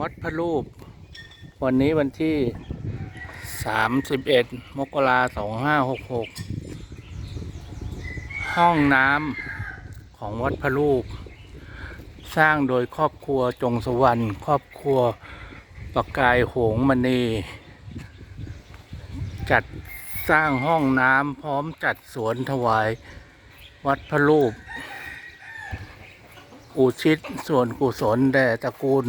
วัดพระรูป วันนี้วันที่ 31 มกราคม2566ห้องน้ำของวัดพระรูป สร้างโดยครอบครัวจงสวรรค์ครอบครัวประกายโหงมณี จัดสร้างห้องน้ำพร้อมจัดสวนถวายวัดพระรูป อุทิศส่วนกุศลแด่ตระกูล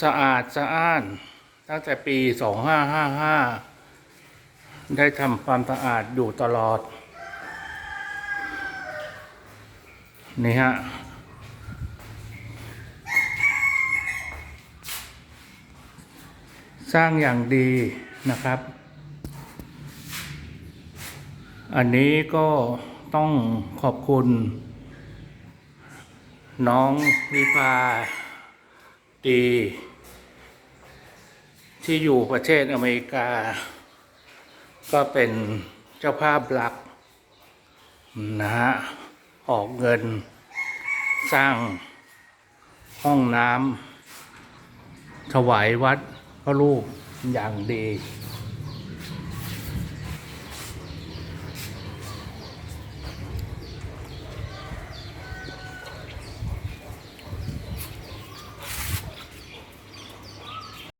สะอาดสะอ้าน ตั้งแต่ปี 2555 ได้ทำความสะอาดอยู่ตลอด นี่ฮะ สร้างอย่างดีนะครับ อันนี้ก็ต้องขอบคุณ น้องวิภา ดี ที่อยู่ประเทศอเมริกา ก็เป็นเจ้าภาพหลักนะฮะออกเงินสร้างห้องน้ำถวายวัดพระรูปอย่างดี